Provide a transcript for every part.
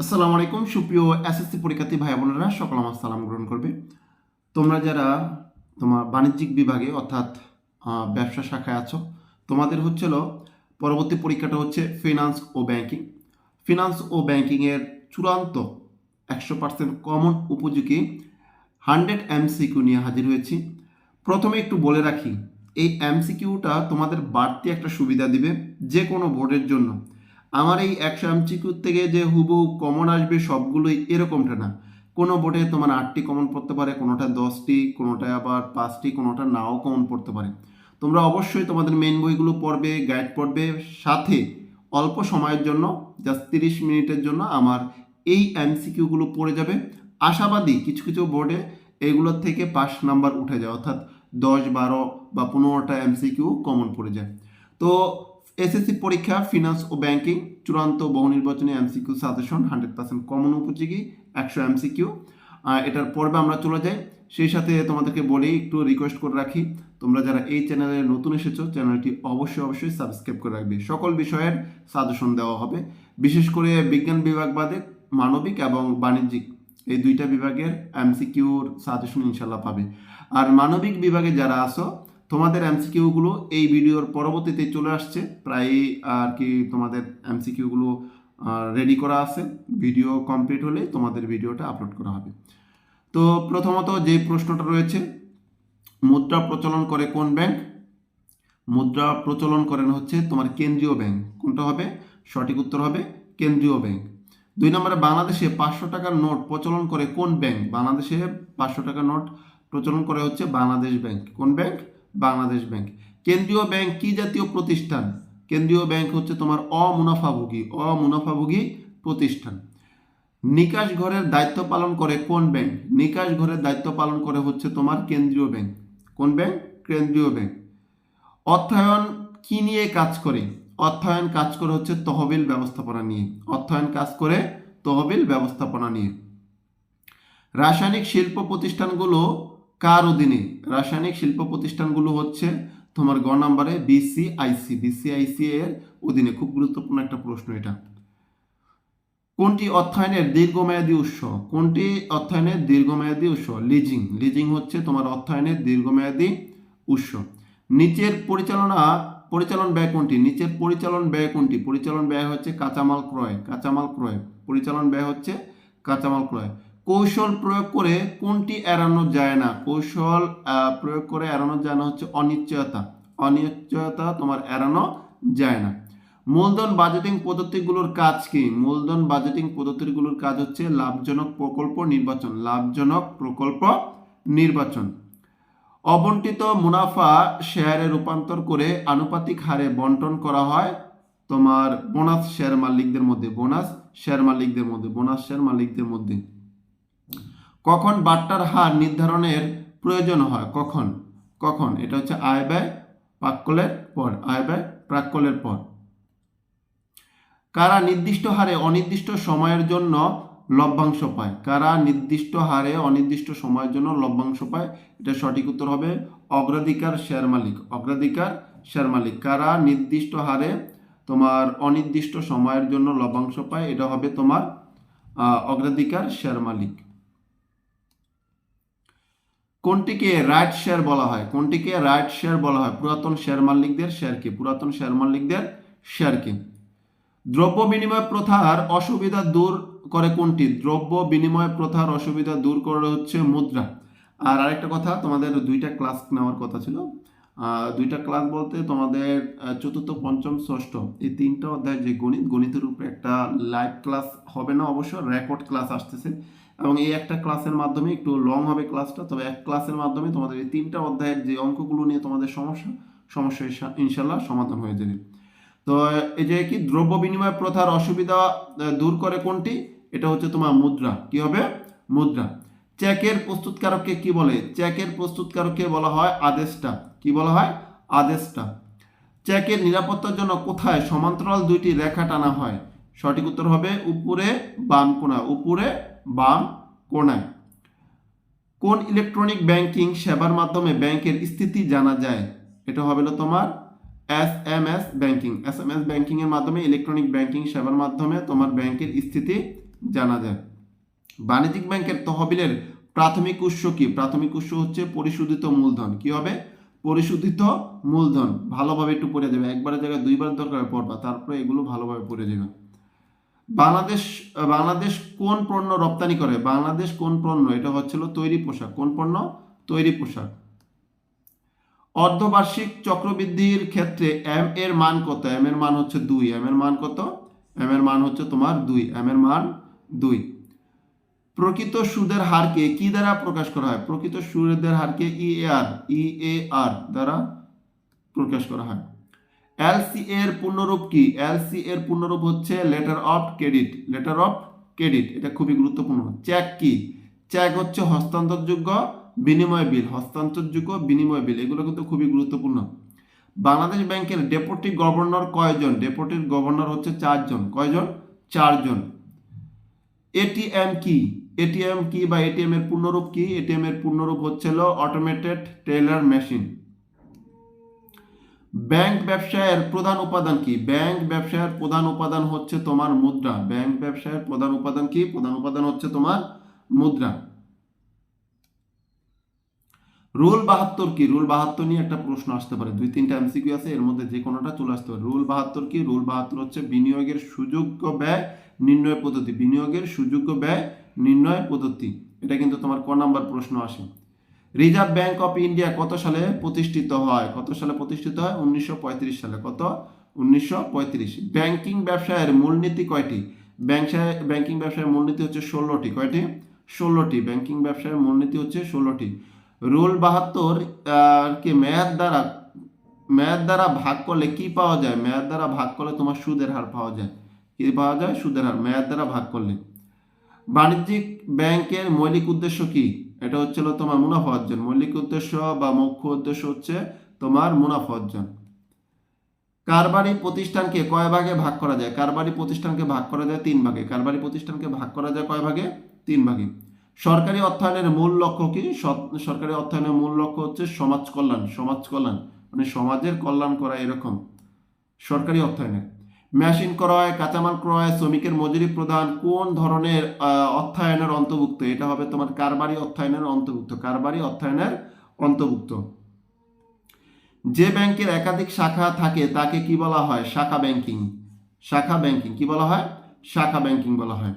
আসসালামু আলাইকুম, সুপ্রিয় এসএসসি পরীক্ষার্থী ভাই বোনেরা, সকল আমার সালাম গ্রহণ করবে। তোমরা যারা তোমার বাণিজ্যিক বিভাগে, অর্থাৎ ব্যবসা শাখায় আছো, তোমাদের হচ্ছিল পরবর্তী পরীক্ষাটা হচ্ছে ফিনান্স ও ব্যাংকিং ফিনান্স ও ব্যাংকিংয়ের চূড়ান্ত একশো পার্সেন্ট কমন উপযোগী হান্ড্রেড এমসিকিউ নিয়ে হাজির হয়েছি। প্রথমে একটু বলে রাখি, এই এমসিকিউটা তোমাদের বাড়তি একটা সুবিধা দিবে যে কোনো বোর্ডের জন্য। আমার এই একশো এমসিকিউ থেকে যে হুবহু কমন আসবে সবগুলোই এরকমটা না। কোনো বোর্ডে তোমার আটটি কমন পড়তে পারে, কোনোটা দশটি, কোনোটা আবার পাঁচটি, কোনোটা নাও কমন পড়তে পারে। তোমরা অবশ্যই তোমাদের মেন বইগুলো পড়বে গাইড পড়বে, সাথে অল্প সময়ের জন্য জাস্ট তিরিশ মিনিটের জন্য আমার এই এমসিকিউগুলো পড়ে যাবে। আশাবাদী কিছু কিছু বোর্ডে এগুলোর থেকে পাস নাম্বার উঠে যায়, অর্থাৎ দশ, বারো বা পনেরোটা এমসিকিউ কমন পড়ে যায়। তো এসএসসি পরীক্ষা ফিনান্স ও ব্যাংকিং চূড়ান্ত বহু নির্বাচনী MCQ suggestion hundred percent common উপযোগী, একশো এমসিকিউ এটার পর্বে আমরা চলে যাই। সেই সাথে তোমাদেরকে বলি, একটু রিকোয়েস্ট করে রাখি, তোমরা যারা এই চ্যানেলে নতুন এসেছ, চ্যানেলটি অবশ্যই অবশ্যই সাবস্ক্রাইব করে রাখবে। সকল বিষয়ের সাজেশন দেওয়া হবে। বিশেষ করে বিজ্ঞান বিভাগ বাদে মানবিক এবং বাণিজ্যিক, এই দুইটা বিভাগের এমসিকিউর সাজেশন ইনশাল্লাহ পাবে। আর মানবিক বিভাগে যারা আসো তোমাদের এমসিকিউগুলো এই ভিডিওর পরবর্তীতে চলে আসছে। প্রায় আর কি তোমাদের এমসিকিউগুলো রেডি করা আছে। ভিডিও কমপ্লিট হলে তোমাদের ভিডিওটা আপলোড করা হবে। তো প্রথমত যে প্রশ্নটা রয়েছে, মুদ্রা প্রচলন করে কোন ব্যাংক মুদ্রা প্রচলন করেন হচ্ছে তোমার কেন্দ্রীয় ব্যাংক কোনটা হবে? সঠিক উত্তর হবে কেন্দ্রীয় ব্যাংক দুই নম্বরে, বাংলাদেশে পাঁচশো টাকার নোট প্রচলন করে কোন ব্যাংক বাংলাদেশে পাঁচশো টাকার নোট প্রচলন করে হচ্ছে বাংলাদেশ ব্যাংক কোন ব্যাংক বাংলাদেশ ব্যাংক। কেন্দ্রীয় ব্যাংক কি জাতীয় প্রতিষ্ঠান? কেন্দ্রীয় ব্যাংক হচ্ছে তোমার অমুনাফাভোগী অমুনাফাভোগী প্রতিষ্ঠান। নিকাশ ঘরের দায়িত্ব পালন করে কোন ব্যাংক? নিকাশ ঘরের দায়িত্ব পালন করে হচ্ছে তোমার কেন্দ্রীয় ব্যাংক। কোন ব্যাংক? কেন্দ্রীয় ব্যাংক। অর্থায়ন কি নিয়ে কাজ করে? অর্থায়ন কাজ করে হচ্ছে তহবিল ব্যবস্থাপনা নিয়ে। অর্থায়ন কাজ করে তহবিল ব্যবস্থাপনা নিয়ে। রাসায়নিক শিল্প প্রতিষ্ঠানগুলো কার অধীনে? রাসায়নিক শিল্প প্রতিষ্ঠানগুলো হচ্ছে তোমার গ নাম্বারে বিসিআইসি বিসিআইসি এর অধীনে। খুব গুরুত্বপূর্ণ একটা প্রশ্ন এটা। কোনটি অর্থায়নের দীর্ঘমেয়াদী উৎস? কোনটি অর্থায়নের দীর্ঘমেয়াদী উৎস? লিজিং। লিজিং হচ্ছে তোমার অর্থায়নের দীর্ঘমেয়াদী উৎস। নিচের পরিচালনা, পরিচালন ব্যয় কোনটি? নিচের পরিচালন ব্যয় কোনটি? পরিচালন ব্যয় হচ্ছে কাঁচামাল ক্রয়। কাঁচামাল ক্রয়। পরিচালন ব্যয় হচ্ছে কাঁচামাল ক্রয়। কৌশল প্রয়োগ করে কোনটি এড়ানো যায় না? কৌশল প্রয়োগ করে এড়ানো যায় না হচ্ছে অনিশ্চয়তা। অনিশ্চয়তা তোমার এড়ানো যায় না। মূলধন বাজেটিং পদ্ধতিগুলোর কাজ কি? মূলধন বাজেটিং পদ্ধতিগুলোর কাজ হচ্ছে লাভজনক প্রকল্প নির্বাচন। লাভজনক প্রকল্প নির্বাচন। অবন্টিত মুনাফা শেয়ারে রূপান্তর করে আনুপাতিক হারে বন্টন করা হয় তোমার বোনাস শেয়ার মালিকদের মধ্যে। বোনাস শেয়ার মালিকদের মধ্যে। বোনাস শেয়ার মালিকদের মধ্যে। কখন বাট্টার হার নির্ধারণের প্রয়োজন হয়? কখন? কখন? এটা হচ্ছে আয় ব্যয় প্রাক্কলের পর, আয় ব্যয় প্রাক্কলের পর। কারা নির্দিষ্ট হারে অনির্দিষ্ট সময়ের জন্য লভ্যাংশ পায়? কারা নির্দিষ্ট হারে অনির্দিষ্ট সময়ের জন্য লভ্যাংশ পায়? এটা সঠিক উত্তর হবে অগ্রাধিকার শেয়ার মালিক। অগ্রাধিকার শেয়ার মালিক। কারা নির্দিষ্ট হারে তোমার অনির্দিষ্ট সময়ের জন্য লভ্যাংশ পায়? এটা হবে তোমার অগ্রাধিকার শেয়ার মালিক। কোনটিকে রাইট শেয়ার বলা হয়? কোনটিকে রাইট শেয়ার বলা হয়? পুরাতন শেয়ার মালিকদের শেয়ারকে পুরাতন শেয়ার মালিকদের শেয়ারকে দ্রব্য বিনিময় প্রথার অসুবিধা দূর করে কোনটি? দ্রব্য বিনিময় প্রথার অসুবিধা দূর করে হচ্ছে মুদ্রা। আর আরেকটা কথা, তোমাদের দুইটা ক্লাস নেওয়ার কথা ছিল। দুইটা ক্লাস বলতে তোমাদের চতুর্থ, পঞ্চম, ষষ্ঠ। এই তিনটা অধ্যায় যে গণিত, গণিতের উপরে একটা লাইভ ক্লাস হবে না অবশ্য রেকর্ড ক্লাস আসতেছে। এবং এই একটা ক্লাসের মাধ্যমে একটু লং হবে ক্লাসটা তবে এক ক্লাসের মাধ্যমে তোমাদের এই তিনটা অধ্যায়ের যে অঙ্কগুলো নিয়ে তোমাদের সমস্যা সমস্যা ইনশাল্লাহ সমাধান হয়ে যাবে। তো, এই যে কি, দ্রব্য বিনিময় প্রথার অসুবিধা দূর করে কোনটি? এটা হচ্ছে তোমার মুদ্রা। কি হবে? মুদ্রা। চেকের প্রস্তুতকারককে কি বলে? চেকের প্রস্তুতকারককে বলা হয় আদেশটা। কি বলা হয়? আদেশটা। চেকের নিরাপত্তার জন্য কোথায় সমান্তরাল দুইটি রেখা টানা হয়? সঠিক উত্তর হবে উপরে বাম কোণা উপরে বাম কোণায়। কোন ইলেকট্রনিক ব্যাংকিং সেবার মাধ্যমে ব্যাংকের স্থিতি জানা যায়? এটা হবে হলো তোমার S M S banking. S M S banking এর মাধ্যমে ইলেকট্রনিক ব্যাংকিং সেবার মাধ্যমে তোমার ব্যাংকের স্থিতি জানা যায়। বাণিজ্যিক ব্যাংকের তহবিলের প্রাথমিক উৎস কি? প্রাথমিক উৎস হচ্ছে পরিশোধিত মূলধন। কি হবে? পরিশোধিত মূলধন। ভালোভাবে একটু পড়ে যাবে। একবারের জায়গায় দুইবার দরকার পড়বা, তারপরে এগুলো ভালোভাবে পড়ে যাবে। বাংলাদেশ বাংলাদেশ কোন পণ্য রপ্তানি করে? বাংলাদেশ কোন পণ্য? এটা হচ্ছিল তৈরি পোশাক। কোন পণ্য? তৈরি পোশাক। অর্ধবার্ষিক চক্রবৃদ্ধির ক্ষেত্রে এম এর মান কত? এম এর মান হচ্ছে দুই। এম এর মান কত? এম এর মান হচ্ছে তোমার দুই। এম এর মান দুই। প্রকৃত সুদের হারকে কি দ্বারা প্রকাশ করা হয়? প্রকৃত সুদের হারকে ই আর ই এ আর দ্বারা প্রকাশ করা হয়। এলসি এর পূর্ণরূপ কি? এলসি এর পূর্ণরূপ হচ্ছে letter of credit letter of credit এটা খুবই গুরুত্বপূর্ণ। চেক কি? চেক হচ্ছে হস্তান্তরযোগ্য বিনিময় বিল, হস্তান্তরযোগ্য বিনিময় বিল, এগুলো কিন্তু খুবই গুরুত্বপূর্ণ। বাংলাদেশ ব্যাংকের ডেপুটি গভর্নর কয়জন? ডেপুটির গভর্নর হচ্ছে চারজন। কয়জন? চারজন। এটিএম কি? এটিএম কি বা এটিএম এর পূর্ণরূপ কি? এটিএম এর পূর্ণরূপ হচ্ছিল অটোমেটেড টেলার মেশিন ব্যাংক ব্যবসায়ের প্রধান উপাদান কি? ব্যাংক ব্যবসায়ের প্রধান উপাদান হচ্ছে তোমার মুদ্রা। ব্যাংক ব্যবসায়ের প্রধান উপাদান কি? প্রধান উপাদান হচ্ছে তোমার মুদ্রা। রুল বাহাত্তর কি? রুল বাহাত্তর নিয়ে একটা প্রশ্ন আসতে পারে। দুই, তিনটা এমসিকিউ আছে, এর মধ্যে যে কোনোটা চলে আসতে পারে। রুল বাহাত্তর কি? রুল বাহাত্তর হচ্ছে বিনিয়োগের সুযোগ্য ব্যয়, নির্ণয় পদ্ধতি। বিনিয়োগের সুযোগ্য ব্যয়, নির্ণয় পদ্ধতি। এটা কিন্তু তোমার ক নাম্বার প্রশ্ন আসে। রিজার্ভ ব্যাংক অফ ইন্ডিয়া কত সালে প্রতিষ্ঠিত হয়? কত সালে প্রতিষ্ঠিত হয়? উনিশশো পঁয়ত্রিশ সালে। কত? উনিশশো পঁয়ত্রিশ। ব্যাংকিং ব্যবসায়ের মূলনীতি কয়টি? ব্যবসায় ব্যাংকিং ব্যবসায়ের মূলনীতি হচ্ছে ষোলোটি। কয়টি? ষোলোটি। ব্যাংকিং ব্যবসায়ের মূলনীতি হচ্ছে ষোলোটি। রুল বাহাত্তর কে মেয়াদ দ্বারা মেয়াদ দ্বারা ভাগ করলে কি পাওয়া যায়? মেয়াদ দ্বারা ভাগ করলে তোমার সুদের হার পাওয়া যায়। কি পাওয়া যায়? সুদের হার। মেয়াদ দ্বারা ভাগ করলে। বাণিজ্যিক ব্যাংকের মৌলিক উদ্দেশ্য কি? এটা হচ্ছিল তোমার মুনাফা অর্জন। মৌলিক উদ্দেশ্য বা মুখ্য উদ্দেশ্য হচ্ছে তোমার মুনাফা অর্জন। কারবারি প্রতিষ্ঠানকে কয় ভাগে ভাগ করা যায়? কারবারি প্রতিষ্ঠানকে ভাগ করা যায় তিন ভাগে। কারবারি প্রতিষ্ঠানকে ভাগ করা যায় কয় ভাগে? তিন ভাগে। সরকারি অর্থায়নের মূল লক্ষ্য কি? সরকারি অর্থায়নের মূল লক্ষ্য হচ্ছে সমাজ কল্যাণ সমাজ কল্যাণ। মানে সমাজের কল্যাণ করা এরকম। সরকারি অর্থায়নের মেশিন ক্রয়, কাঁচামাল ক্রয়, শ্রমিকের মজুরি প্রদান, কোন ধরনের অর্থায়নের অন্তর্ভুক্ত? এটা হবে তোমার কারবারি অর্থায়নের অন্তর্ভুক্ত। কারবারি অর্থায়নের অন্তর্ভুক্ত। যে ব্যাংকের একাধিক শাখা থাকে, তাকে কি বলা হয়? শাখা ব্যাংকিং। শাখা ব্যাংকিং কি বলা হয়? শাখা ব্যাংকিং বলা হয়।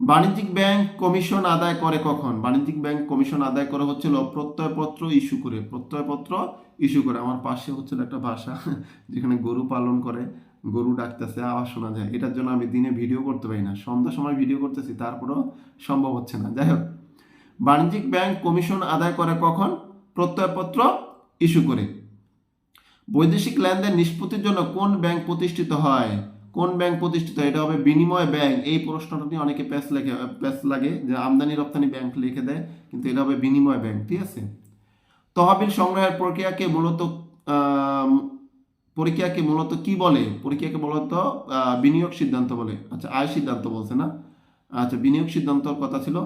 বাণিজ্যিক ব্যাংক কমিশন আদায় করে কখন? বাণিজ্যিক ব্যাংক কমিশন আদায় করে হচ্ছিল প্রত্যয়পত্র ইস্যু করে। প্রত্যয়পত্র ইস্যু করে। আমার পাশে হচ্ছিল একটা ভাষা যেখানে গরু পালন করে, গরু ডাকতেছে, আওয়াজ শোনা যায়। এটার জন্য আমি দিনে ভিডিও করতে পারি না। সন্ধ্যার সময় ভিডিও করতেছি, তারপরেও সম্ভব হচ্ছে না। যাই হোক, বাণিজ্যিক ব্যাংক কমিশন আদায় করে কখন? প্রত্যয়পত্র ইস্যু করে। বৈদেশিক লেনদেন নিষ্পত্তির জন্য কোন ব্যাংক প্রতিষ্ঠিত হয়? কোন ব্যাংক প্রতিষ্ঠিত? এটা হবে বিনিময় ব্যাংক। এই প্রশ্নটা নিয়ে অনেকে প্যাস লেখে, প্যাস লাগে যে আমদানি রপ্তানি ব্যাংক লিখে দেয়, কিন্তু এটা হবে বিনিময় ব্যাংক, ঠিক আছে? তহবিল সংগ্রহের প্রক্রিয়াকে মূলত পরীক্ষাকে মূলত কি বলে? পরীক্ষাকে মূলত বিনিয়োগ সিদ্ধান্ত বলে। আচ্ছা আয় সিদ্ধান্ত বলছে না? আচ্ছা বিনিয়োগ সিদ্ধান্তর কথা ছিল।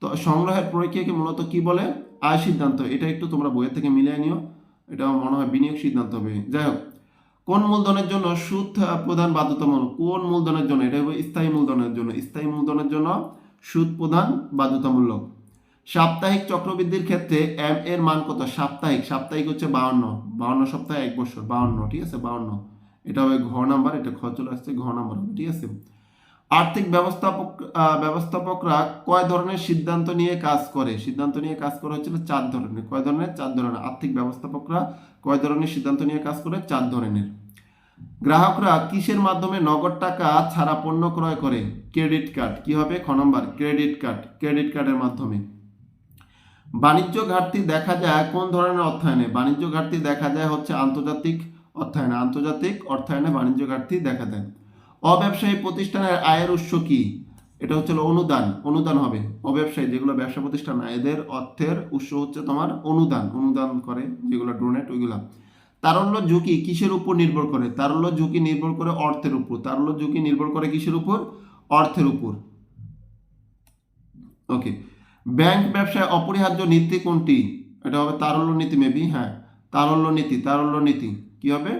তো সংগ্রহের প্রক্রিয়াকে মূলত কি বলে? আয় সিদ্ধান্ত। এটা একটু তোমরা বইয়ের থেকে মিলিয়ে নিও। এটা মনে হয় বিনিয়োগ সিদ্ধান্ত হবে। যাই হোক কোন মূলধনের জন্য সুদ প্রদান বাধ্যতামূলক? কোন মূলধনের জন্য? এটা হবে স্থায়ী মূলধনের জন্য। স্থায়ী মূলধনের জন্য সুদ প্রদান বাধ্যতামূলক। সাপ্তাহিক চক্রবৃদ্ধির ক্ষেত্রে এম এর মান কত? সাপ্তাহিক। সাপ্তাহিক হচ্ছে বাউন্ন বাউন্ন সপ্তাহে এক বছর। বাউন্ন ঠিক আছে? বাউন্ন এটা হবে ঘ নাম্বার। এটা খ চলে আসছে, ঘ নাম্বার ঠিক আছে? আর্থিক ব্যবস্থাপক ব্যবস্থাপকরা কয় ধরনের সিদ্ধান্ত নিয়ে কাজ করে? সিদ্ধান্ত নিয়ে কাজ করা হচ্ছিল চার ধরনের। কয় ধরনের? চার ধরনের। আর্থিক ব্যবস্থাপকরা কয় ধরনের সিদ্ধান্ত নিয়ে কাজ করে? চার ধরনের। গ্রাহকরা কিসের মাধ্যমে নগদ টাকা ছাড়া পণ্য ক্রয় করে? Credit card. কি হবে? খ নম্বর, ক্রেডিট কার্ড। ক্রেডিট কার্ডের মাধ্যমে। বাণিজ্য ঘাটতি দেখা যায় কোন ধরনের অর্থায়নে? বাণিজ্য ঘাটতি দেখা যায় হচ্ছে আন্তর্জাতিক অর্থায়নে। আন্তর্জাতিক অর্থায়নে বাণিজ্য ঘাটতি দেখা দেয়। অব্যবসায়ী প্রতিষ্ঠানের আয়ের উৎস কি? এটা হচ্ছে অনুদান। অনুদান হবে। অব্যবসায়ী যেগুলো ব্যবসা প্রতিষ্ঠান এদের অর্থের উৎস হচ্ছে তোমার অনুদান। অনুদান করে যেগুলো ডোনেট ওইগুলা। তারল্য ঝুঁকি কিসের উপর নির্ভর করে? তারল্য ঝুঁকি নির্ভর করে অর্থের উপর। তারল্য ঝুঁকি নির্ভর করে কিসের উপর? অর্থের উপর। ওকে। ব্যাংক ব্যবসায় অপরিহার্য নীতি কোনটি? এটা হবে তারল্য নীতি মেবি হ্যাঁ। তারল্য নীতি তারল্য নীতি। কি হবে?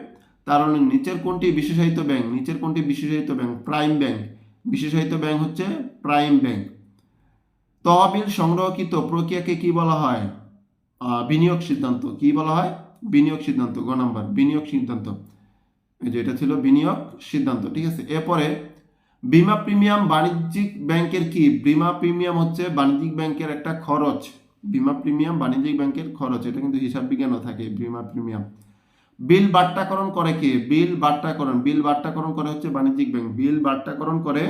তারণের নিচের কোনটি বিশেষায়িত ব্যাংক? নিচের কোনটি বিশেষায়িত ব্যাংক? Prime Bank. বিশেষায়িত ব্যাংক হচ্ছে প্রাইম ব্যাংক। তহবিল সংগ্রহকৃত প্রক্রিয়াকে কি বলা হয়? বিনিয়োগ সিদ্ধান্ত। কি বলা হয়? বিনিয়োগ সিদ্ধান্ত, গ নাম্বার, বিনিয়োগ সিদ্ধান্ত। এই যে এটা ছিল বিনিয়োগ সিদ্ধান্ত, ঠিক আছে? এরপরে বিমা প্রিমিয়াম বাণিজ্যিক ব্যাংকের কি? বিমা প্রিমিয়াম হচ্ছে বাণিজ্যিক ব্যাংকের একটা খরচ। বিমা প্রিমিয়াম বাণিজ্যিক ব্যাংকের খরচ, এটা কিন্তু হিসাব বিজ্ঞানও থাকে বিমা প্রিমিয়াম। বিল বাট্টাকরণ করে কে? বিল বাট্টাকরণ বিল বাট্টাকরণ করে হচ্ছে বাণিজ্যিক ব্যাংক। বিল বাট্টাকরণ করে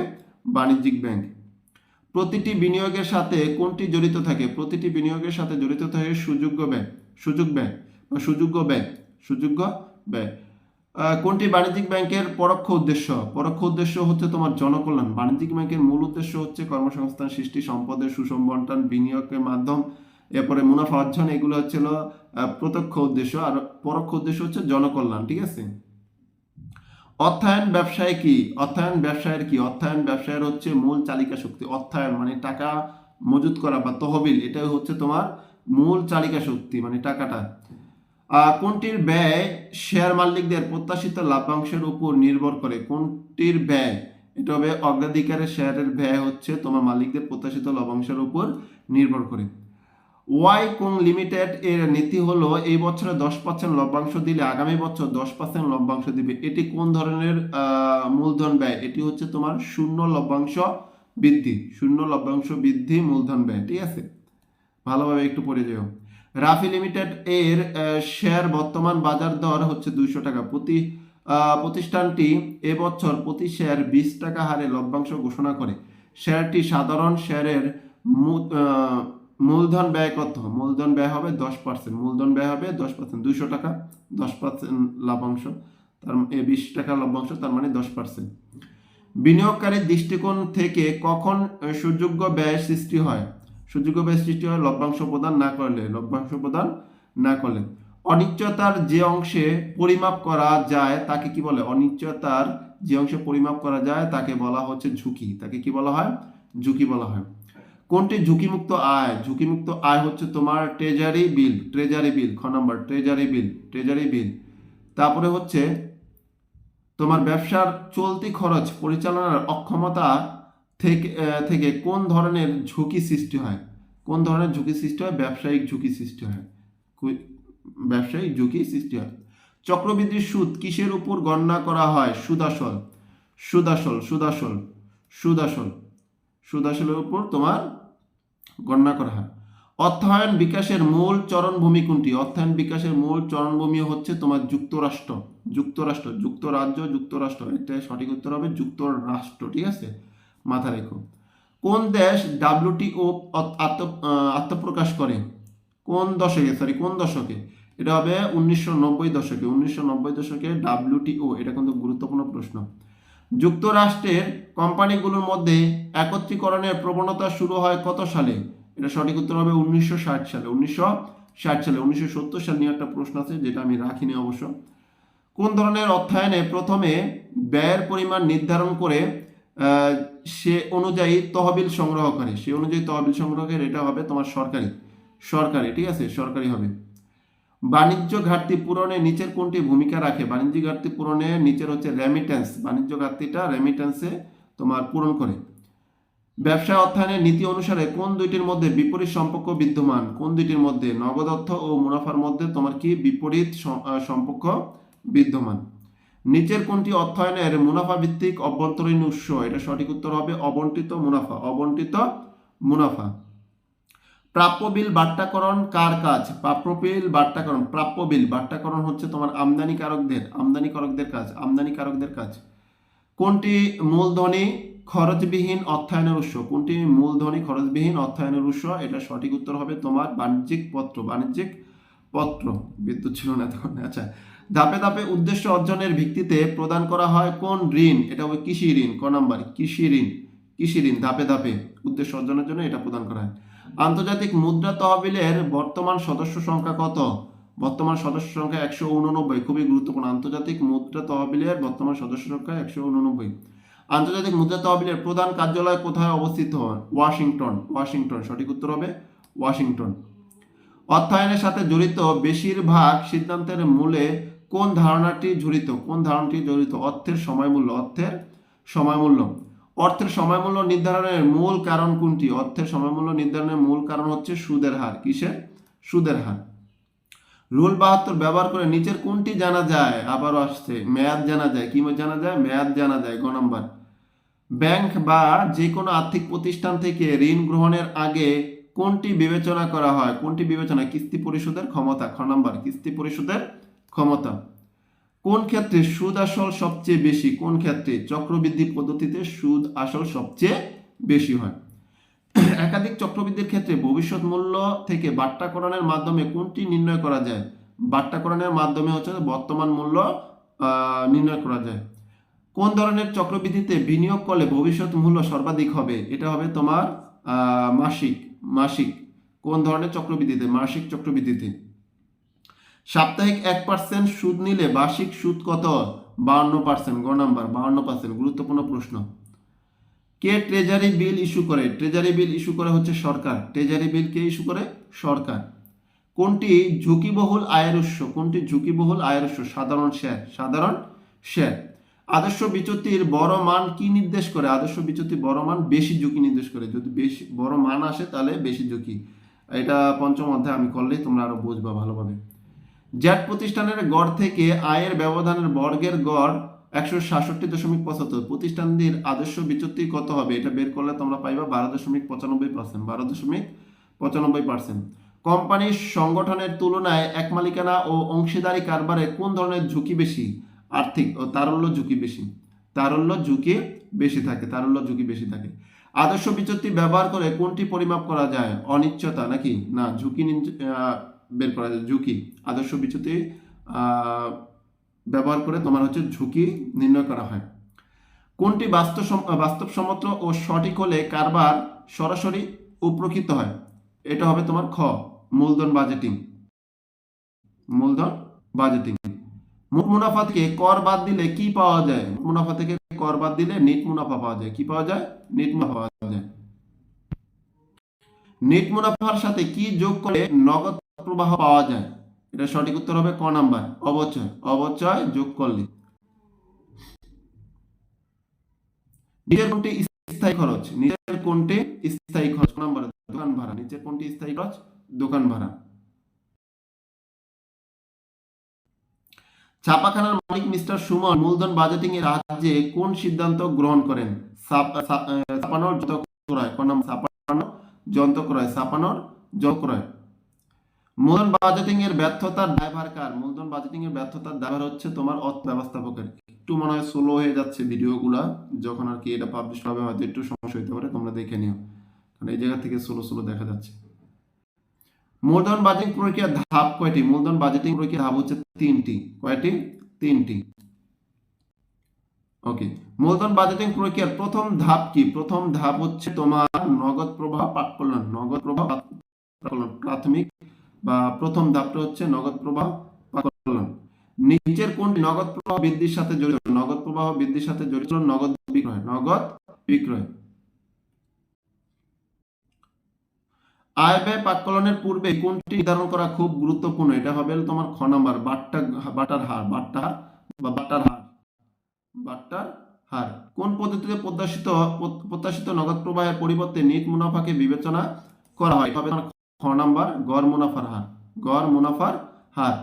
বাণিজ্যিক ব্যাংক। প্রতিটি বিনিয়োগের সাথে কোনটি জড়িত থাকে? প্রতিটি বিনিয়োগের সাথে জড়িত থাকে সুযোগ্য ব্যয় সুযোগ ব্যয় সুযোগ্য ব্যয় সুযোগ্য ব্যয়। কোনটি বাণিজ্যিক ব্যাংকের পরোক্ষ উদ্দেশ্য? পরোক্ষ উদ্দেশ্য হচ্ছে তোমার জনকল্যাণ। বাণিজ্যিক ব্যাংকের মূল উদ্দেশ্য হচ্ছে কর্মসংস্থান, সৃষ্টি, সম্পদের সুষম বন্টন বিনিয়োগের মাধ্যম, এরপরে মুনাফা অর্জন, এগুলো হচ্ছিল প্রত্যক্ষ উদ্দেশ্য। আর পরোক্ষ উদ্দেশ্য হচ্ছে জনকল্যাণ, ঠিক আছে? অর্থায়ন ব্যবসায় কি? অর্থায়ন ব্যবসায়ের কি? অর্থায়ন ব্যবসায়ের হচ্ছে মূল চালিকা শক্তি। অর্থায়ন মানে টাকা মজুত করা বা তহবিল, এটাই হচ্ছে তোমার মূল চালিকা শক্তি মানে টাকাটা। কোনটির ব্যয় শেয়ার মালিকদের প্রত্যাশিত লাভ্যাংশের উপর নির্ভর করে? কোনটির ব্যয়? এটা হবে অগ্রাধিকারের শেয়ারের ব্যয় হচ্ছে তোমার মালিকদের প্রত্যাশিত লভ্যাংশের উপর নির্ভর করে। ওয়াই কোং লিমিটেড এর নীতি হলো, এই বছরে দশ পার্সেন্ট লভ্যাংশ দিলে আগামী বছর দশ পার্সেন্ট লভ্যাংশ দিবে। এটি কোন ধরনের মূলধন ব্যয়? এটি হচ্ছে তোমার শূন্য লভ্যাংশ বৃদ্ধি, শূন্য লভ্যাংশ বৃদ্ধি মূলধন ব্যয়, ঠিক আছে? ভালোভাবে একটু পড়ে যেও। রাফি লিমিটেড এর শেয়ার বর্তমান বাজার দর হচ্ছে দুইশো টাকা। প্রতি প্রতিষ্ঠানটি এবছর প্রতি শেয়ার বিশ টাকা হারে লভ্যাংশ ঘোষণা করে। শেয়ারটি সাধারণ শেয়ারের মূলধন ব্যয় কত? মূলধন ব্যয় হবে দশ পার্সেন্ট মূলধন ব্যয় হবে দশ পার্সেন্ট দুইশো টাকা, দশ পার্সেন্ট লাভাংশ তার বিশ টাকা লভ্যাংশ, তার মানে দশ পার্সেন্ট বিনিয়োগকারীর দৃষ্টিকোণ থেকে কখন সুযোগ্য ব্যয় সৃষ্টি হয়? সুযোগ্য ব্যয় সৃষ্টি হয় লভ্যাংশ প্রদান না করলে, লভ্যাংশ প্রদান না করলে। অনিশ্চয়তার যে অংশে পরিমাপ করা যায় তাকে কি বলে? অনিশ্চয়তার যে অংশে পরিমাপ করা যায় তাকে বলা হচ্ছে ঝুঁকি। তাকে কি বলা হয়? ঝুঁকি বলা হয়। কোনটি ঝুঁকিমুক্ত আয়? ঝুঁকিমুক্ত আয় হচ্ছে তোমার ট্রেজারি বিল ট্রেজারি বিল খ নম্বর ট্রেজারি বিল ট্রেজারি বিল তারপরে হচ্ছে তোমার ব্যবসার চলতি খরচ পরিচালনার অক্ষমতা থেকে থেকে কোন ধরনের ঝুঁকি সৃষ্টি হয়? কোন ধরনের ঝুঁকি সৃষ্টি হয়? ব্যবসায়িক ঝুঁকি সৃষ্টি হয়। ব্যবসায়িক ঝুঁকি সৃষ্টি হয়। চক্রবৃদ্ধি সুদ কিসের উপর গণনা করা হয়? সুদাসল সুদাসল সুদাসল সুদাসল সুদাসলের উপর তোমার গণনা করা হয়। অর্থায়ন বিকাশের মূল চরণভূমি কোনটি? অর্থায়ন বিকাশের মূল চরণভূমি হচ্ছে তোমার যুক্তরাষ্ট্র। যুক্তরাষ্ট্র, যুক্তরাজ্য, যুক্তরাষ্ট্র। এটা সঠিক উত্তর হবে যুক্তরাষ্ট্র, ঠিক আছে? মাথা রেখো। কোন দেশ ডাব্লিউটিও আত্ম আত্মপ্রকাশ করে? কোন দশকে সরি কোন দশকে? এটা হবে উনিশশো নব্বই দশকে। উনিশশো নব্বই দশকে ডাব্লিউটিও এটা কিন্তু গুরুত্বপূর্ণ প্রশ্ন। যুক্তরাষ্ট্রের কোম্পানিগুলোর মধ্যে একত্রীকরণের প্রবণতা শুরু হয় কত সালে? এটা সঠিক উত্তর হবে উনিশশো ষাট সালে। উনিশশো ষাট সালে, উনিশশো সত্তর সাল নিয়ে একটা প্রশ্ন আছে, যেটা আমি রাখিনি অবশ্য। কোন ধরনের অর্থায়নে প্রথমে ব্যয়ের পরিমাণ নির্ধারণ করে সে অনুযায়ী তহবিল সংগ্রহ করে সে অনুযায়ী তহবিল সংগ্রহ করে এটা হবে তোমার সরকারি সরকারি, ঠিক আছে? সরকারি হবে। বাণিজ্য ঘাটতি পূরণে নিচের কোনটি ভূমিকা রাখে? বাণিজ্য ঘাটতি পূরণে নিচের হচ্ছে রেমিটেন্স বাণিজ্য ঘাটতিটা রেমিটেন্সে তোমার পূরণ করে। ব্যবসা অর্থায়নের নীতি অনুসারে কোন দুইটির মধ্যে বিপরীত সম্পর্ক বিদ্যমান? কোন দুইটির মধ্যে? নগদ অর্থ ও মুনাফার মধ্যে তোমার কি বিপরীত সম্পর্ক বিদ্যমান? নিচের কোনটি অর্থায়নের মুনাফা ভিত্তিক অভ্যন্তরীণ উৎস? এটা সঠিক উত্তর হবে অবন্টিত মুনাফা অবন্টিত মুনাফা। প্রাপ্য বিল বাট্টাকরণ কার কাজ? প্রাপ্য বিল বাট্টাকরণ, প্রাপ্য বিল বাট্টাকরণ হচ্ছে তোমার আমদানিকারকদের আমদানিকারকদের কাজ আমদানিকারকদের কাজ। কোনটি মূলধনী খরচবিহীন অর্থায়নের উৎস? কোনটি মূলধনী খরচবিহীন অর্থায়নের উৎস? এটা সঠিক উত্তর হবে তোমার বাণিজ্যিক পত্র বাণিজ্যিক পত্র। বিদ্যুৎ ছিল না তখন আচ্ছা। ধাপে ধাপে উদ্দেশ্য অর্জনের ভিত্তিতে প্রদান করা হয় কোন ঋণ? এটা হবে কৃষি ঋণ। ক নাম্বার? কৃষি ঋণ। কৃষি ঋণ, ধাপে ধাপে উদ্দেশ্য অর্জনের জন্য এটা প্রদান করা হয়। আন্তর্জাতিক মুদ্রা তহবিলের বর্তমান সদস্য সংখ্যা কত? বর্তমান সদস্য সংখ্যা একশো উননব্বই। খুবই গুরুত্বপূর্ণ। আন্তর্জাতিক মুদ্রা তহবিলের বর্তমান সদস্য সংখ্যা একশো উননব্বই। আন্তর্জাতিক মুদ্রা তহবিলের প্রধান কার্যালয় কোথায় অবস্থিত? ওয়াশিংটন। ওয়াশিংটন। সঠিক উত্তর হবে ওয়াশিংটন। অর্থায়নের সাথে জড়িত বেশিরভাগ সিদ্ধান্তের মূলে কোন ধারণাটি জড়িত? কোন ধারণাটি জড়িত? অর্থের সময় মূল্য অর্থের সময় মূল্য অর্থের সময় মূল্য নির্ধারণের মূল কারণ কোনটি? অর্থের সময় মূল্য নির্ধারণের মূল কারণ হচ্ছে সুদের হার। কিসের? সুদের হার। রুল বাহাত্তর ব্যবহার করে নিচের কোনটি জানা যায়? আবারও আসছে। মেয়াদ জানা যায়। কি জানা যায়? মেয়াদ জানা যায়। গ নম্বর। ব্যাংক বা যে কোনো আর্থিক প্রতিষ্ঠান থেকে ঋণ গ্রহণের আগে কোনটি বিবেচনা করা হয়? কোনটি বিবেচনা? কিস্তি পরিশোধের ক্ষমতা। খ নম্বর। কিস্তি পরিশোধের ক্ষমতা। কোন ক্ষেত্রে সুদ আসল সবচেয়ে বেশি? কোন ক্ষেত্রে? চক্রবৃদ্ধি পদ্ধতিতে সুদ আসল সবচেয়ে বেশি হয়। একাধিক চক্রবৃদ্ধির ক্ষেত্রে ভবিষ্যৎ মূল্য থেকে বাট্টাকরণের মাধ্যমে কোনটি নির্ণয় করা যায়? বাট্টাকরণের মাধ্যমে হচ্ছে বর্তমান মূল্য নির্ণয় করা যায়। কোন ধরনের চক্রবৃদ্ধিতে বিনিয়োগ করলে ভবিষ্যৎ মূল্য সর্বাধিক হবে? এটা হবে তোমার মাসিক মাসিক। কোন ধরনের চক্রবৃদ্ধিতে? মাসিক চক্রবৃদ্ধিতে। সাপ্তাহিক এক পার্সেন্ট সুদ নিলে বার্ষিক সুদ কত? বাউন্ন পার্সেন্ট গ নাম্বার বাউন্ন পার্সেন্ট গুরুত্বপূর্ণ প্রশ্ন। কে ট্রেজারি বিল ইস্যু করে? ট্রেজারি বিল ইস্যু করে হচ্ছে সরকার। ট্রেজারি বিল কে ইস্যু করে? সরকার। কোনটি ঝুঁকিবহুল আয়ের উৎস? কোনটি ঝুঁকিবহুল আয়ের উৎস? সাধারণ শেয়ার সাধারণ শেয়ার আদর্শ বিচ্যুতির বড় মান কি নির্দেশ করে? আদর্শ বিচ্যুতির বড় মান বেশি ঝুঁকি নির্দেশ করে। যদি বেশি বড় মান আসে তাহলে বেশি ঝুঁকি। এটা পঞ্চম অধ্যায় আমি করলেই তোমরা আরও বুঝবা ভালোভাবে। জ্যাট প্রতিষ্ঠানের গড় থেকে আয়ের ব্যবধানের বর্গের গড় একশো সাতষট্টি দশমিক পঁচাত্তর। প্রতিষ্ঠানটির আদর্শ বিচ্যুতি কত হবে? এটা বের করলে তোমরা পাইবা বারো দশমিক পঁচানব্বই পার্সেন্ট বারো দশমিক পঁচানব্বই পার্সেন্ট কোম্পানির সংগঠনের তুলনায় এক মালিকানা ও অংশীদারি কারবারে কোন ধরনের ঝুঁকি বেশি? আর্থিক ও তারল্য ঝুঁকি বেশি। তারল্য ঝুঁকি বেশি থাকে, তারল্য ঝুঁকি বেশি থাকে। আদর্শ বিচ্যুতি ব্যবহার করে কোনটি পরিমাপ করা যায়? অনিশ্চয়তা নাকি? না, ঝুঁকি বের করা যায়। ঝুঁকি। আদর্শ বিচ্যুতি ব্যবহার করে তোমার হচ্ছে ঝুঁকি নির্ণয় করা হয়। কোনটি বাস্তব বাস্তবসম্মত ও সঠিক হলে কারবার সরাসরি উপকৃত হয়? এটা হবে তোমার খ, মূলধন বাজেটিং। মূলধন বাজেটিং। মোট মুনাফা থেকে কর বাদ দিলে কি পাওয়া যায়? মুনাফা থেকে কর বাদ দিলে নিট মুনাফা পাওয়া যায়। কি পাওয়া যায়? নিট মুনাফা পাওয়া যায়। নিট মুনাফার সাথে কি যোগ করে নগদ প্রবাহ পাওয়া যায়। এটা সঠিক উত্তর হবে ক নাম্বার। অবচয়। অবচয় যোগ করলে। নিজের কোনটি স্থায়ী খরচ। নিজের কোনটি স্থায়ী খরচ। নাম্বার? দোকান ভাড়া। নিচের কোনটি স্থায়ী খরচ। দোকান ভাড়া। ছাপাখানার মালিক মিস্টার সুমন মূলধন বাজেটিং এর রাজ্যে কোন সিদ্ধান্ত গ্রহণ করেন? ছাপ- ছাপানোর যন্ত্র ক্রয়। কোন নাম ছাপানোর যন্ত্র ক্রয়। ছাপানোর যন্ত্র ক্রয়। মূলধন বাজেটিং এর ব্যর্থতার ড্রাইভার কার? মূলধন বাজেটিং এর ব্যর্থতার ড্রাইভার হচ্ছে তোমার অর্থ ব্যবস্থাপকের। একটু মনে হয় স্লো হয়ে যাচ্ছে ভিডিওগুলা, যখন আর কি এটা পাবলিশ হবে, হয়তো একটু সমস্যা হতে পারে, তোমরা দেখে নিও। কারণ এই জায়গা থেকে স্লো স্লো দেখা যাচ্ছে। মূলধন বাজেটিং প্রক্রিয়া ধাপ কয়টি? মূলধন বাজেটিং প্রক্রিয়া ধাপ হচ্ছে তিনটি। কয়টি? তিনটি। ওকে মূলধন বাজেটিং প্রক্রিয়ার প্রথম ধাপ কি? প্রথম ধাপ হচ্ছে তোমার নগদ প্রবাহ প্রাক্কলন নগদ প্রবাহ প্রাথমিক বা প্রথম ধাপটা হচ্ছে নগদ প্রবাহ নিচের কোনটি নগদ প্রবাহ বৃদ্ধির সাথে জড়িত? নগদ প্রবাহ বৃদ্ধির সাথে জড়িত নগদ বিক্রয়। নগদ বিক্রয়। আয় ব্যয় প্রাক্কলনের পূর্বে কোনটি নির্ধারণ করা খুব গুরুত্বপূর্ণ? এটা হবে তোমার খ নাম্বার, বাট্টা, বাটার হার, বাট্টার হার বা বাট্টার হার। বাট্টার হার। কোন পদ্ধতিতে প্রত্যাশিত প্রত্যাশিত নগদ প্রবাহের পরিবর্তে নিট মুনাফাকে বিবেচনা করা হয়? খ নাম্বার, গড় মুনাফার হার। গড় মুনাফার হার।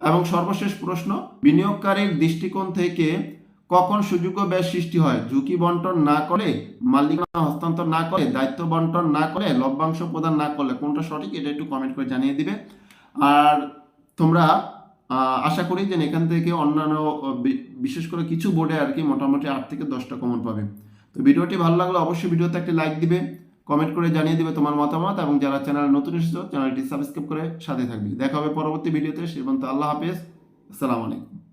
এবং সর্বশেষ প্রশ্ন, বিনিয়োগকারীর দৃষ্টিকোণ থেকে কখন সুযোগ্য ব্যয় সৃষ্টি হয়? ঝুঁকি বন্টন না করে মালিকানা হস্তান্তর না করে দায়িত্ব বন্টন না করে লভ্যাংশ প্রদান না করলে, কোনটা সঠিক এটা একটু কমেন্ট করে জানিয়ে দিবে। আর তোমরা আশা করি যে এখান থেকে অন্যান্য বিশেষ করে কিছু বোর্ডে আর কি মোটামুটি আট থেকে দশটা কমন পাবে। তো ভিডিওটি ভালো লাগলে অবশ্যই ভিডিওতে একটি লাইক দিবে। কমেন্ট করে জানিয়ে দিবে তোমার মতামত এবং যারা চ্যানেল নতুন এসেছ, চ্যানেলটি সাবস্ক্রাইব করে সাথে থাকবে। দেখা হবে পরবর্তী ভিডিওতে। সেবন্ত আল্লাহ হাফেজ। আসসালামু আলাইকুম।